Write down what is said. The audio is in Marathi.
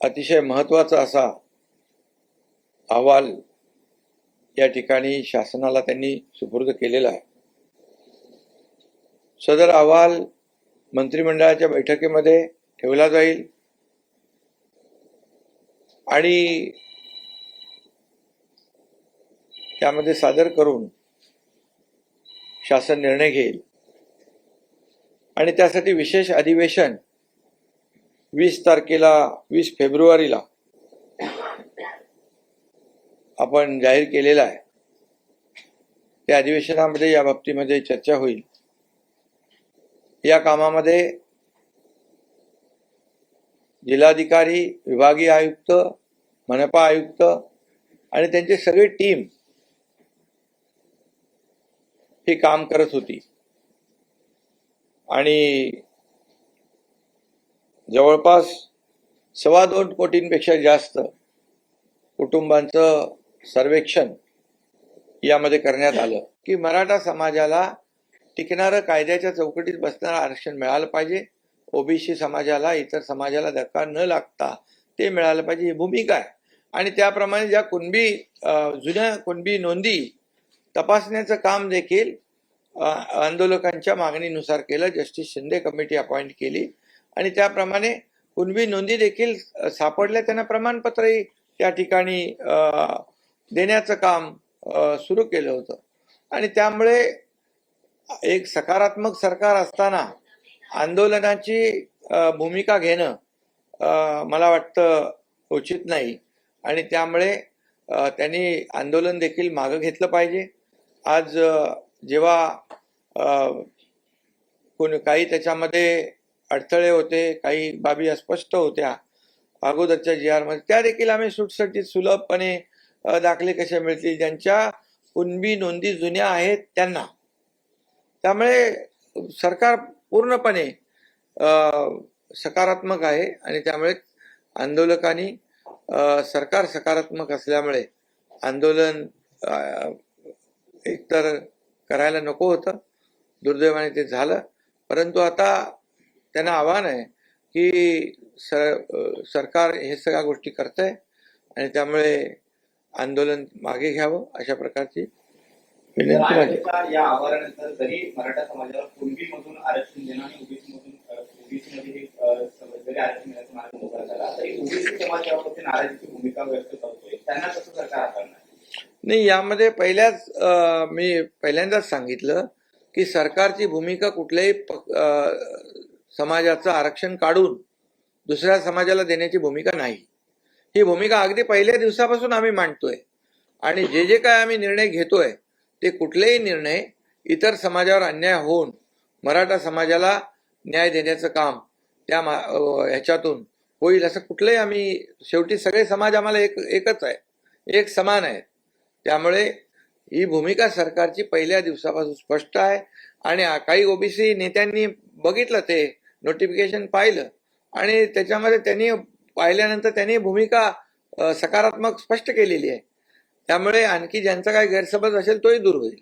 अतिशय महत्त्वाचा असा अहवाल या ठिकाणी शासनाला त्यांनी सुपूर्द केलेला आहे. सदर अहवाल मंत्रिमंडळाच्या बैठकीमध्ये ठेवला जाईल आणि त्यामध्ये सादर करून शासन निर्णय घेईल. आणि त्यासाठी विशेष अधिवेशन वीस तारखेला वीस फेब्रुवारीला आपण जाहीर केलेला आहे. त्या अधिवेशनामध्ये या बाबतीमध्ये चर्चा होईल. या कामामध्ये जिल्हाधिकारी विभागीय आयुक्त मनपा आयुक्त आणि त्यांची सगळी टीम ही काम करत होती. आणि जवळपास सव्वा दोन कोटींपेक्षा जास्त कुटुंबांचं सर्वेक्षण यामध्ये करण्यात आलं की मराठा समाजाला टिकणारं कायद्याच्या चौकटीत बसणारं आरक्षण मिळालं पाहिजे. ओबीसी समाजाला इतर समाजाला धक्का न लागता ते मिळालं पाहिजे. ही भूमिका आहे. आणि त्याप्रमाणे ज्या कुणबी जुन्या कुणबी नोंदी तपासण्याचं काम देखील आंदोलकांच्या मागणीनुसार केलं. जस्टिस शिंदे कमिटी अपॉइंट केली. आणि त्याप्रमाणे कुणबी नोंदी देखील सापडल्या. त्यांना प्रमाणपत्रही त्या ठिकाणी देण्याचं काम सुरू केलं होतं. आणि त्यामुळे एक सकारात्मक सरकार असताना आंदोलनाची भूमिका घेणं मला वाटतं उचित नाही. आणि त्यामुळे त्यांनी आंदोलन देखील मागं घेतलं पाहिजे. आज जेव्हा अ, कोणी काही त्याच्यामध्ये अडथळे होते काही बाबी अस्पष्ट होत्या. अगोदरच्या जी आरमध्ये त्या देखील आम्ही सुटसटीत सुलभपणे दाखले कसे मिळतील? ज्यांच्या कुणबी नोंदी जुन्या आहेत त्यांना. त्यामुळे सरकार पूर्णपणे सकारात्मक आहे आणि त्यामुळे आंदोलकांनी सरकार सकारात्मक असल्यामुळे आंदोलन एकतर करायला नको होतं. दुर्दैवाने ते झालं. परंतु आता त्यांना आव्हान आहे की सर सरकार हे सगळ्या गोष्टी करतंय आणि त्यामुळे आंदोलन मागे घ्यावं अशा प्रकारची विनंती माझी. या जरी मराठा समाजाला कुणबी मधून आरक्षण देणं आणि ओबीसी मधून ओबीसी मध्ये अ, सम- जरी आरक्षण देण्याचा मार्ग मोकळा झाला. तरी ओबीसी समाज याबाबतीत नाराजीची भूमिका व्यक्त करतोय. त्यांना कसं सरकार हाताळणार? नाही यामध्ये पहिल्याच मी पहिल्यांदाच सांगितलं की सरकारची भूमिका कुठल्याही समाजाचं आरक्षण काढून दुसऱ्या समाजाला देण्याची भूमिका नाही. ही भूमिका अगदी पहिल्या दिवसापासून आम्ही मांडतोय. आणि जे जे काय आम्ही निर्णय घेतोय ते कुठलेही निर्णय इतर समाजावर अन्याय होऊन मराठा समाजाला न्याय देण्याचं काम त्या मा- ह्याच्यातून होईल असं कुठलंही आम्ही शेवटी सगळे समाज आम्हाला एक एकच आहे. एक समान आहे. त्यामुळे ही भूमिका सरकारची पहिल्या दिवसापासून स्पष्ट आहे. आणि काही ओबीसी नेत्यांनी बघितलं ते नोटिफिकेशन पाहिलं. आणि त्याच्यामध्ये त्यांनी पाहिल्यानंतर त्यांनी भूमिका सकारात्मक स्पष्ट केलेली आहे. त्यामुळे आणखी ज्यांचा काही गैरसमज असेल तोही दूर होईल.